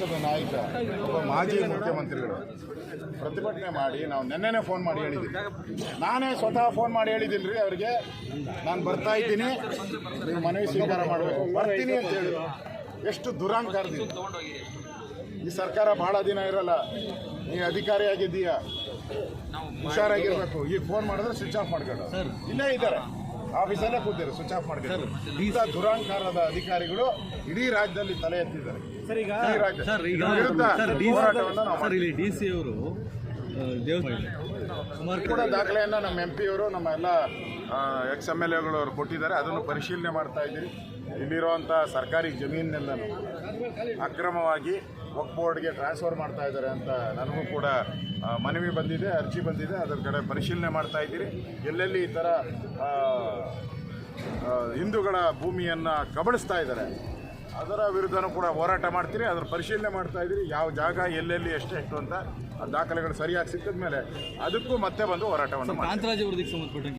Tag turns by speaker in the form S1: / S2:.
S1: ಪಕ್ಷದ ನಾಯಕ ಒಬ್ಬ ಮಾಜಿ ಮುಖ್ಯಮಂತ್ರಿಗಳು ಪ್ರತಿಭಟನೆ ಮಾಡಿ ನಾವು ನೆನ್ನೆನೇ ಫೋನ್ ಮಾಡಿ ಹೇಳಿದ್ದೀವಿ ನಾನೇ ಸ್ವತಃ ಫೋನ್ ಮಾಡಿ ಹೇಳಿದ್ದೀನಿ ರೀ ಅವರಿಗೆ ನಾನು ಬರ್ತಾ ಇದ್ದೀನಿ. ನೀವು ಮನವಿ ಸ್ವೀಕಾರ ಮಾಡಬೇಕು. ಬರ್ತೀನಿ ಅಂತ ಹೇಳಿ. ಎಷ್ಟು ದುರಾಂಕಾರದಿಂದ. ಈ ಸರ್ಕಾರ ಭಾಳ ದಿನ ಇರಲ್ಲ. ನೀ ಅಧಿಕಾರಿಯಾಗಿದ್ದೀಯ ಹುಷಾರಾಗಿರ್ಬೇಕು. ಈಗ ಫೋನ್ ಮಾಡಿದ್ರೆ ಸ್ವಿಚ್ ಆಫ್ ಮಾಡ್ಕೊಂಡು ಇಲ್ಲೇ ಇದ್ದಾರೆ. ಆಫೀಸಲ್ಲೇ ಕೂತಿದ್ದಾರೆ ಸ್ವಿಚ್ ಆಫ್ ಮಾಡ್ಕೊಂಡು. ಇಂಥ ದುರಾಂಕಾರದ ಅಧಿಕಾರಿಗಳು ಇಡೀ ರಾಜ್ಯದಲ್ಲಿ ತಲೆ ಎತ್ತಿದ್ದಾರೆ.
S2: ಸರ್ ಈಗ
S1: ಈ ರಾಜ್ಯ.
S3: ಸರ್ ಈಗ
S1: ವಿರುದ್ಧ
S3: ಸರ್ ಡಿ
S1: ಹೋರಾಟವನ್ನು ನಾವು
S3: ಸರ್ ಇಲ್ಲಿ ಡಿ ಸಿ ಅವರು ಸುಮಾರು
S1: ಕೂಡ ದಾಖಲೆಯನ್ನು ನಮ್ಮ ಎಂ ಪಿಯವರು ನಮ್ಮ ಎಲ್ಲ ಎಕ್ಸ್ ಎಂ ಎಲ್ ಎಗಳು ಅವರು ಕೊಟ್ಟಿದ್ದಾರೆ. ಅದನ್ನು ಪರಿಶೀಲನೆ ಮಾಡ್ತಾ ಇದ್ದೀವಿ. ಇಲ್ಲಿರುವಂಥ ಸರ್ಕಾರಿ ಜಮೀನನ್ನೆಲ್ಲನೂ ಅಕ್ರಮವಾಗಿ ವಕ್ ಬೋರ್ಡ್ಗೆ ಟ್ರಾನ್ಸ್ಫರ್ ಮಾಡ್ತಾ ಇದ್ದಾರೆ ಅಂತ ನನಗೂ ಕೂಡ ಮನವಿ ಬಂದಿದೆ ಅರ್ಜಿ ಬಂದಿದೆ ಅದರ ಕಡೆ ಪರಿಶೀಲನೆ ಮಾಡ್ತಾ ಇದ್ದೀರಿ. ಎಲ್ಲೆಲ್ಲಿ ಈ ಥರ ಹಿಂದೂಗಳ ಭೂಮಿಯನ್ನು ಕಬಳಿಸ್ತಾ ಇದ್ದಾರೆ ಅದರ ವಿರುದ್ಧನೂ ಕೂಡ ಹೋರಾಟ ಮಾಡ್ತೀರಿ ಅದರ ಪರಿಶೀಲನೆ ಮಾಡ್ತಾ ಇದ್ದೀರಿ ಯಾವ ಜಾಗ ಎಲ್ಲೆಲ್ಲಿ ಎಷ್ಟೆಷ್ಟು ಅಂತ ಆ ದಾಖಲೆಗಳು ಸರಿಯಾಗಿ ಸಿಕ್ಕಿದ ಮೇಲೆ ಅದಕ್ಕೂ ಮತ್ತೆ ಬಂದು ಹೋರಾಟವನ್ನು